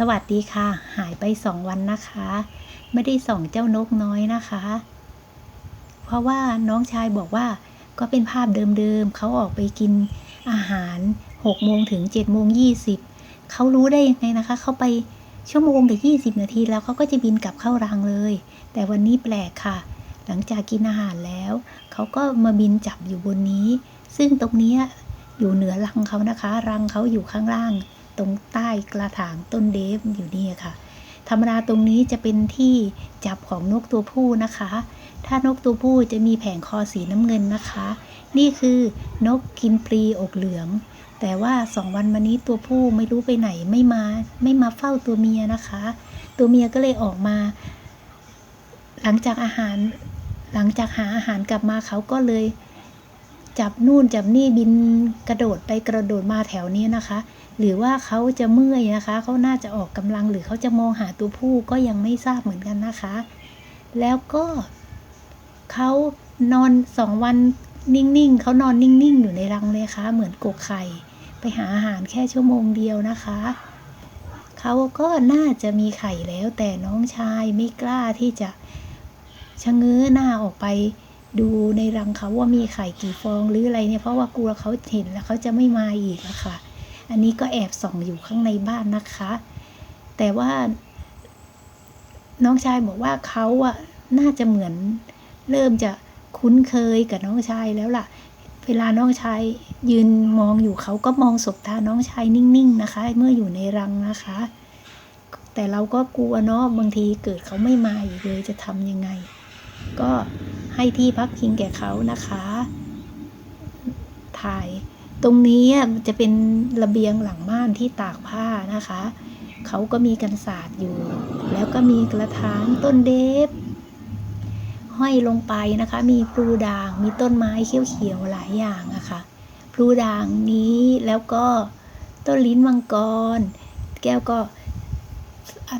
สวัสดีค่ะ หายไปสองวันนะคะ ไม่ได้ส่องเจ้านกน้อยนะคะ เพราะว่าน้องชายบอกว่าก็เป็นภาพเดิมๆเขาออกไปกินอาหาร6โมงถึง7โมง20เขารู้ได้ยังไงนะคะ เขาไปชั่วโมงหรือ20 นาทีแล้วเขาก็จะบินกลับเข้ารังเลย แต่วันนี้แปลกค่ะ หลังจากกินอาหารแล้ว เขาก็มาบินจับอยู่บนนี้ ซึ่งตรงนี้อยู่เหนือรังเขานะคะ รังเขาอยู่ข้างล่าง ตรงใต้กระถางต้นเดฟอยู่นี่ค่ะ ธรรมดาตรงนี้จะเป็นที่จับของนกตัวผู้นะคะ ถ้านกตัวผู้จะมีแผงคอสีน้ำเงินนะคะ นี่คือนกกินปลีอกเหลือง แต่ว่าสองวันมานี้ตัวผู้ไม่รู้ไปไหนไม่มาไม่มาเฝ้าตัวเมียนะคะ ตัวเมียก็เลยออกมา หลังจากอาหารหลังจากหาอาหารกลับมาเขาก็เลย จับนู่นจับนี่บินกระโดดไปกระโดดมาแถวนี้นะคะ หรือว่าเขาจะเมื่อยนะคะเขาน่าจะออกกำลังหรือเขาจะมองหาตัวผู้ก็ยังไม่ทราบเหมือนกันนะคะ แล้วก็เขานอนสองวันนิ่งๆเขานอนนิ่งๆ อยู่ในรังเลยค่ะเหมือนกกไข่ไปหาอาหารแค่ชั่วโมงเดียวนะคะเขาก็น่าจะมีไข่แล้วแต่น้องชายไม่กล้าที่จะชะเง้อหน้าออกไป ดูในรังเขาว่ามีไข่กี่ฟองหรืออะไรเนี่ยเพราะว่ากลัวเขาเห็นแล้วเขาจะไม่มาอีกอะค่ะ อันนี้ก็แอบส่องอยู่ข้างในบ้านนะคะ แต่ว่า น้องชายบอกว่าเขาอะน่าจะเหมือนเริ่มจะคุ้นเคยกับน้องชายแล้วล่ะ เวลาน้องชายยืนมองอยู่เขาก็มองสบตาน้องชายนิ่งๆนะคะ เมื่ออยู่ในรังนะคะ แต่เราก็กลัวเนาะบางทีเกิดเขาไม่มาอีกเลยจะทำยังไง ก็ ให้ที่พักพิงแก่เขานะคะ ถ่ายตรงนี้จะเป็นระเบียงหลังบ้านที่ตากผ้านะคะ เขาก็มีกันศาสตร์อยู่ แล้วก็มีกระถางต้นเดฟห้อยลงไปนะคะ มีพลูด่าง มีต้นไม้เขียวๆหลายอย่างอะค่ะพลูด่างนี้แล้วก็ต้นลิ้นมังกร แก้วก็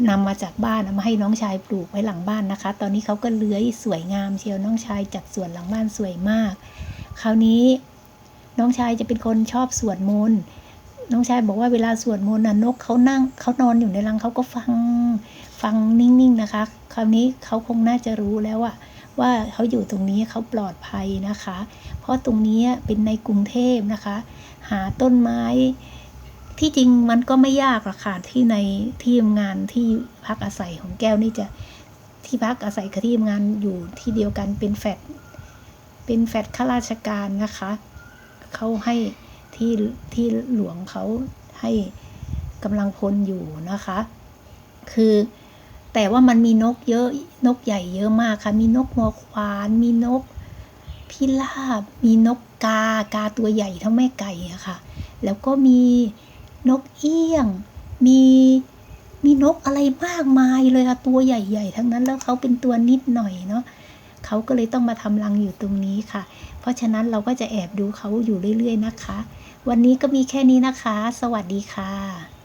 นำมาจากบ้านมาให้น้องชายปลูกไว้หลังบ้านนะคะ ตอนนี้เขาก็เลื้อยสวยงามเชียวน้องชายจัดสวนหลังบ้านสวยมาก คราวนี้น้องชายจะเป็นคนชอบสวดมนต์น้องชายบอกว่าเวลาสวดมนต์น่ะนกเขานั่งเขานอนอยู่ในรังเขาก็ฟังฟังนิ่งๆนะคะ คราวนี้เขาคงน่าจะรู้แล้วอะว่าเขาอยู่ตรงนี้เขาปลอดภัยนะคะ เพราะตรงนี้เป็นในกรุงเทพนะคะ หาต้นไม้ ที่จริงมันก็ไม่ยากหรอกค่ะที่ในที่ทำงานที่พักอาศัยของแก้วนี่จะที่พักอาศัยกับที่ทำงานอยู่ที่เดียวกันเป็นแฟดเป็นแฟดข้าราชการนะคะเขาให้ที่ที่หลวงเขาให้กำลังพลอยู่นะคะ คือแต่ว่ามันมีนกเยอะนกใหญ่เยอะมากค่ะ มีนกหัวขวานมีนกพิราบมีนกกากาตัวใหญ่เท่าแม่ไก่อะค่ะ แล้วก็มี นกเอี้ยง มีมีนกอะไรมากมายเลยค่ะตัวใหญ่ ๆ ทั้งนั้นแล้วเขาเป็นตัวนิดหน่อยเนาะเขาก็เลยต้องมาทำรังอยู่ตรงนี้ค่ะ เพราะฉะนั้นเราก็จะแอบดูเขาอยู่เรื่อย ๆ นะคะ วันนี้ก็มีแค่นี้นะคะ สวัสดีค่ะ